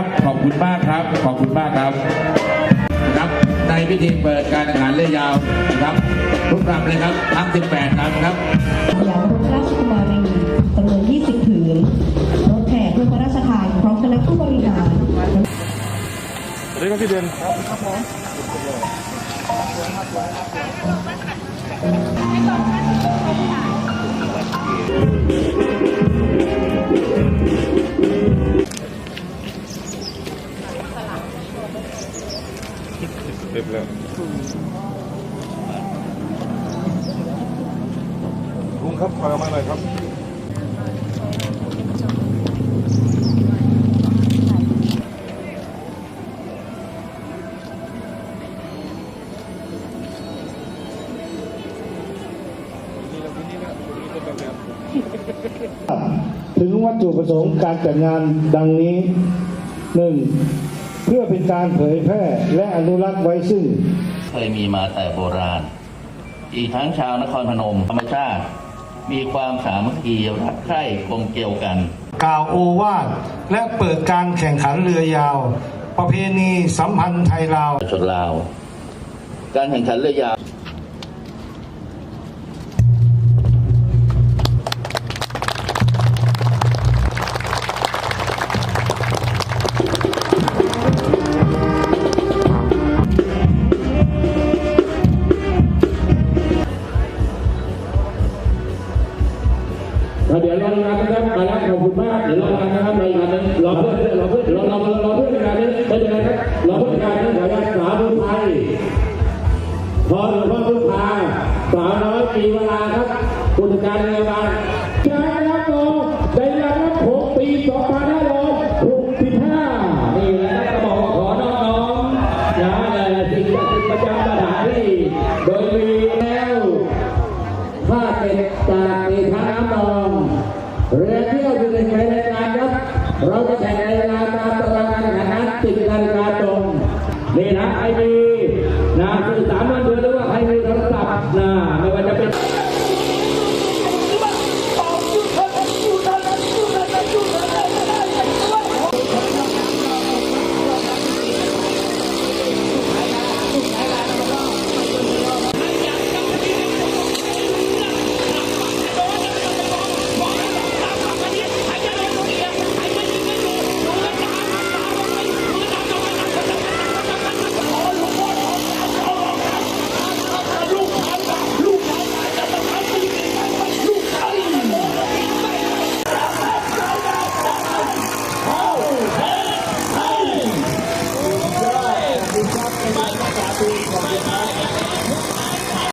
ครับขอบคุณมากครับ ขอบคุณมากครับนะครับในพิธีเปิดการแข่งขันเรือยาวนะครับทุกลำเลยครับทั้ง 18ลำครับยาวรถราชกุมารีจำนวน20ผืนรถแห่เพื่อพระราชทานพร้อมคณะผู้บริหารสวัสดีครับพี่เดือนเรี ยบแล้วลุงครับมามาหน่อยครับถึงวัตถุประสงค์การจัดงานดังนี้หนึ่ง เพื่อเป็นการเผยแพร่และอนุรักษ์ไว้ซึ่ง เคยมีมาแต่โบราณ อีกทั้งชาวนครพนมธรรมชาติ มีความสามัคคีรักใคร่กลมเกลียวกัน กล่าวโอวาทและเปิดการแข่งขันเรือยาว ประเพณีสัมพันธ์ไทยลาวชนลาว การแข่งขันเรือยาว คุณมากเดี๋ยวเรอกันนะครับรอกันนะราเพื่อเราเพื่อเรอรอรอเพื่อในการนี้ไม่เป็นไรครับเราเพื่อนการนี้ขออนุญาตสาวนไทยพอหลวงพ่อผู้พาสาวน้อยปีเวลาครับผู้จัดการงานบ้านการรับรองได้รับผมปีสองพันห้าร้กสิบห้นี่แหละครับกระบอกอน้องๆนะสิ่งสิ่สิทธิ์ประจำสถานที่โดยมีแล้วถ้าเป็นตา Amen.